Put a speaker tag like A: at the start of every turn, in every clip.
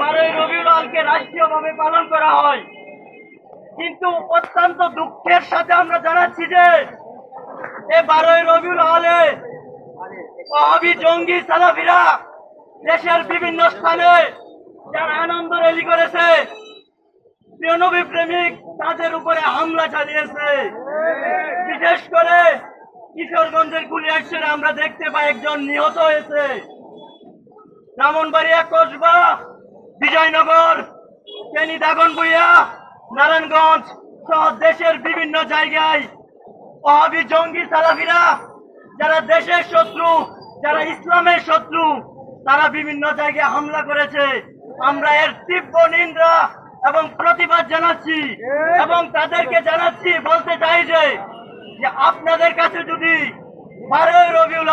A: বারোই রবিউল আলকে রাষ্ট্রীয়ভাবে পালন করা হয়। কিন্তু অত্যন্ত দুঃখের সাথে আমরা জানাচ্ছি যে, এ বারোই রবিউল আলে অহাবি জঙ্গি সালাফিরা দেশের বিভিন্ন স্থানে যারা আনন্দ র্যালি করেছে, প্রিয়নবী প্রেমিক তাদের উপরে হামলা চালিয়েছে। বিশেষ করে কিশোরগঞ্জের কুলিয়ারসের আমরা দেখতে পাই একজন নিহত হয়েছে। ব্রাহ্মণবাড়িয়া কসবা বিজয়নগর, ফেনী দাগনভূঞা, নারায়ণগঞ্জ সহ দেশের বিভিন্ন জায়গায় অহাবি জঙ্গি সালাফিরা, যারা দেশের শত্রু, যারা ইসলামের শত্রু, তারা বিভিন্ন জায়গায় হামলা করেছে। আমরা এর তীব্র নিন্দা এবং প্রতিবাদ জানাচ্ছি এবং তাদেরকে জানাচ্ছি, বলতে চাই যে যে আপনাদের কাছে যদি বারোই রবিউল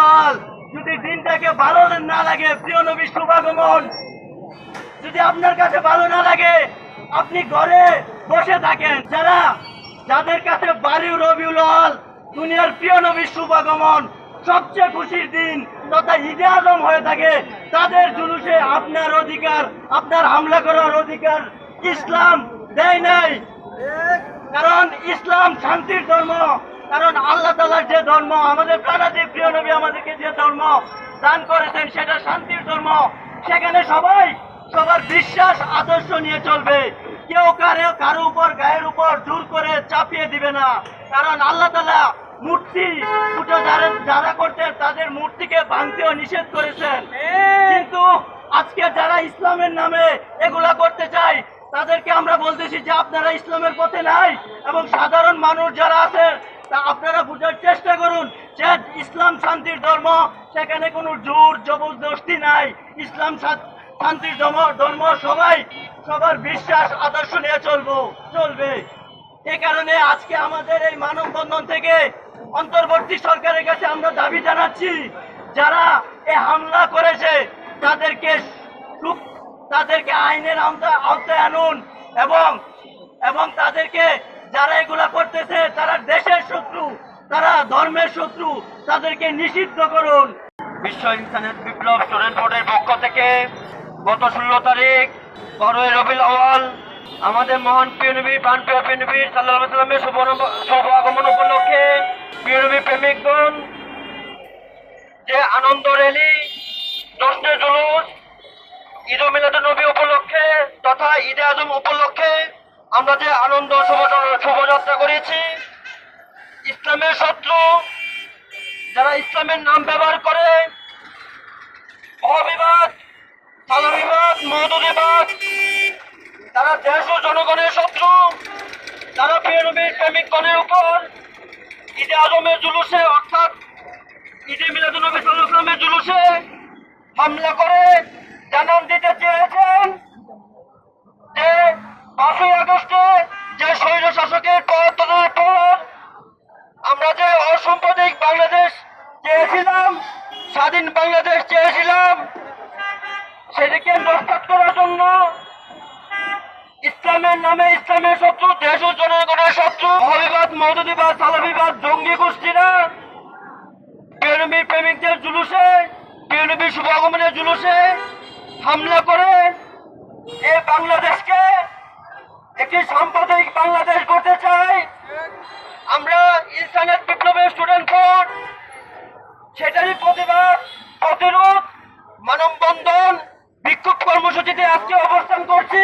A: যদি দিনটাকে ভালো না লাগে, প্রিয় নবী শুভাগমন যদি আপনার কাছে ভালো না লাগে, আপনি ঘরে বসে থাকেন। যারা যাদের কাছে বাড়ি রবিউল আল দুনিয়ার প্রিয় নবী শুভাগমন, সবচেয়ে খুশির দিন তথা ঈদে আজম হয়ে থাকে, তাদের জুলুসে আপনার অধিকার, আপনার হামলা করার অধিকার ইসলাম দেয় নাই। কারণ ইসলাম শান্তির ধর্ম, কারণ আল্লাহ তালার যে ধর্ম, আমাদের প্রাণাদি প্রিয় নবী আমাদেরকে যে ধর্ম দান করেছেন, সেটা শান্তির ধর্ম। সেখানে সবাই সবার বিশ্বাস আদর্শ নিয়ে চলবে। কেউ কারও কারও উপর গায়ের উপর জোর করে চাপিয়ে দিবে না। কারণ আল্লাহ তালা মূর্তি পুজো যারা যারা করতেন তাদের মূর্তিকে ভাঙতেও নিষেধ করেছেন। কিন্তু আজকে যারা ইসলামের নামে এগুলা করতে চায়, তাদেরকে আমরা বলতেছি যে আপনারা ইসলামের পথে নাই এবং সাধারণ মানুষ যারা আছেন তা আপনারা বোঝার চেষ্টা করুন যে ইসলাম শান্তির ধর্ম, সেখানে কোনো জোর, জবরদস্তি নাই। ইসলাম শা- শান্তির ধর্ম, সবাই সবার বিশ্বাস, আদর্শ নিয়ে চলবো, চলবে। এ কারণে আজকে আমাদের এই মানববন্ধন থেকে অন্তর্বর্তী সরকারের কাছে আমরা দাবি জানাচ্ছি, যারা এ হামলা করেছে, তাদেরকে তাদেরকে আইনের আওতায় আনুন এবং এবং তাদেরকে যারা এগুলা করতেছে, তারা দেশের শত্রু, তারা ধর্মের শত্রু, তাদেরকে নিষিদ্ধ করুন। বিশ্ব ইন্টারনেট বিপ্লব স্টুডেন্ট বোর্ডের পক্ষ থেকে গত ষোলো তারিখ বারোই রবিল আওয়াল আমাদের মহান পিএনবি প্রাণ প্রিয় পিএনবি সাল্লাহ সাল্লামের শুভ শুভ আগমন উপলক্ষে পিএনবি প্রেমিকগণ, যে আনন্দ র্যালি দশটা জুলুস, ঈদ মিলাদ নবী উপলক্ষে তথা ঈদে আজম উপলক্ষে আমরা যে আনন্দ শুভ- শোভাযাত্রা করেছি, ইসলামের শত্রু, যারা ইসলামের নাম ব্যবহার করে মহদুদিবাদ তারা দেশ ও জনগণের শত্রু। তারা প্রিয়নবীর প্রেমিকগণের উপর। ঈদে আজমের জুলুসে, অর্থাৎ ঈদে মিলাদুলনবী সাল্লামের জুলুসে হামলা করে জানান দিতে চেয়েছেন যে পাঁচই আগস্টে যে স্বৈর শাসকের পতনের পর আমরা যে অসাম্প্রদায়িক বাংলাদেশ চেয়েছিলাম, স্বাধীন বাংলাদেশ চেয়েছিলাম সেটাকে নষ্ট করার জন্য ইসলামের নামে ইসলামের শত্রু, দেশ ও জনগণের শত্রু অবিবাদ মৌদুদিবাদ সালাবিবাদ, জঙ্গি গোষ্ঠীরা। পিয়নবীর প্রেমিকদের জুলুসে পিয়নবীর শুভ আগমনের জুলুসে হামলা করে এ বাংলাদেশকে একটি সাম্প্রদায়িক বাংলাদেশ করতে চাই। আমরা ইনসানের বিপ্লবের স্টুডেন্ট বোর্ড, সেটারই প্রতিবাদ, প্রতিরোধ, মানববন্ধন বিক্ষোভ কর্মসূচিতে আজকে অবস্থান করছি।